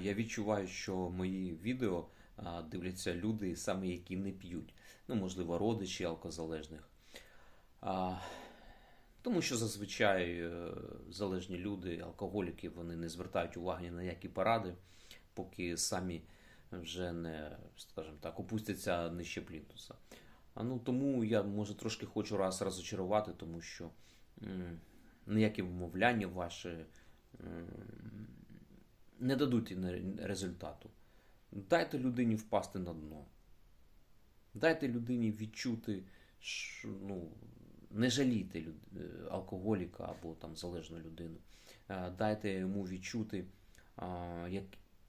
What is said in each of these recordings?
я відчуваю, що мої відео дивляться люди, саме які не п'ють. Ну, можливо, родичі алкозалежних. Тому що зазвичай е, залежні люди, алкоголіки, вони не звертають уваги на які поради, поки самі вже не, скажімо так, опустяться нижче плінтуса. А ну тому я може трошки хочу раз розочарувати, тому що м, ніякі вмовляння ваші м, не дадуть результату. Дайте людині впасти на дно. Дайте людині відчути, що, ну, не жалійте е, алкоголіка або там залежну людину. Е, Дайте йому відчути, як,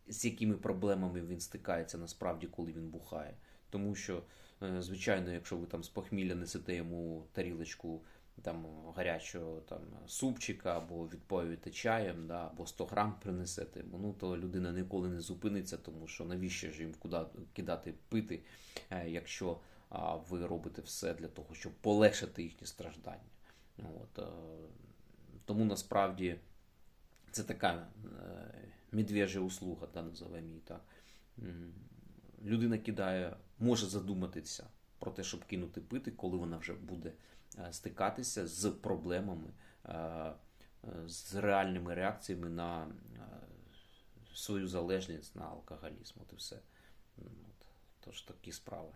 з якими проблемами він стикається насправді, коли він бухає. Тому що, е, звичайно, якщо ви там з похмілля несете йому тарілочку там, гарячого там, супчика або відповіте чаєм, да, або 100 грам принесете, ну, то людина ніколи не зупиниться, тому що навіщо ж їм куди кидати пити, е, якщо ви робите все для того, щоб полегшити їхні страждання. От, е, тому насправді це така е, медвежа услуга, да, називаємо її так. Людина кидає, може задуматися про те, щоб кинути пити, коли вона вже буде е, стикатися з проблемами, е, з реальними реакціями на е, свою залежність на алкоголізм. От і все. От, тож такі справи.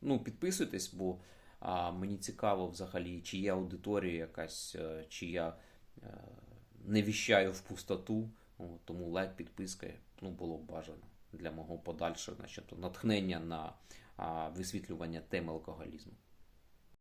Ну, підписуйтесь, бо мені цікаво взагалі, чи є аудиторія якась, чи я не віщаю в пустоту. Тому лайк, підписка ну, було б бажано для мого подальшого значить, натхнення на висвітлювання теми алкоголізму.